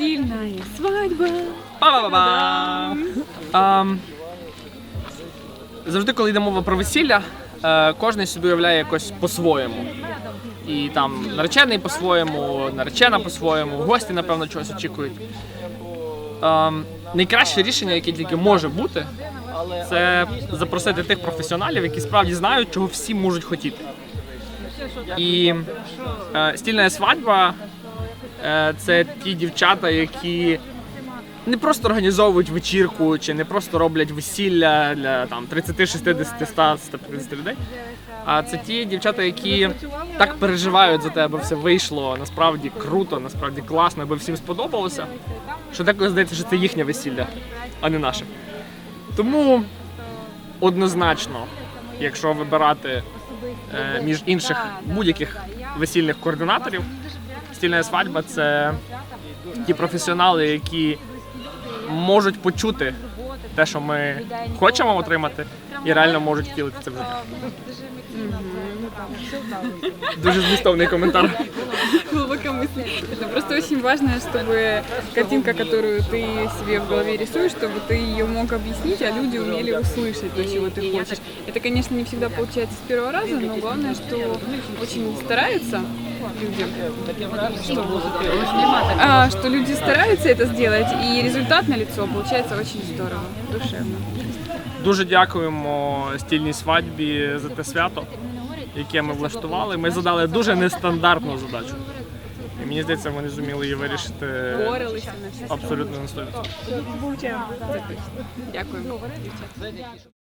Стильная свадьба. Па-ба-ба-ба! Ам, Завжди, коли йде мова про весілля, е, кожен собі уявляє якось по-своєму. І там наречений по-своєму, наречена по-своєму, гості, напевно, чогось очікують. Ем, найкраще рішення, яке тільки може бути, це запросити тих професіоналів, які справді знають, чого всі можуть хотіти. І е, стільна свадьба це ті дівчата, які не просто організовують вечірку чи не просто роблять весілля для там 30, 60, 100, 150 людей. А це ті дівчата, які так переживають за те, аби все вийшло насправді круто, насправді класно, аби всім сподобалося. Що деколи здається, що це їхнє весілля, а не наше. Тому однозначно, якщо вибирати е, між інших будь-яких весільних координаторів, стільна свадьба це ті професіонали, які можуть почути те, що ми хочемо отримати, і реально можуть втілити це в життя. Дуже змістовний коментар Глубокомысленно. Это просто очень важно, чтобы картинка, которую ты себе в голове рисуешь, чтобы ты ее мог объяснить, а люди умели услышать то, чего ты хочешь. Это, конечно, не всегда получается с первого раза, но главное, что очень стараются люди, что, а, что люди стараются это сделать, и результат на лицо получается очень здорово, душевно. Дуже дякуємо стільній свадьбі за те свято, яке ми влаштували. Ми задали дуже нестандартну задачу. І мені здається, вони зуміли її вирішити абсолютно на 100%. Дякую.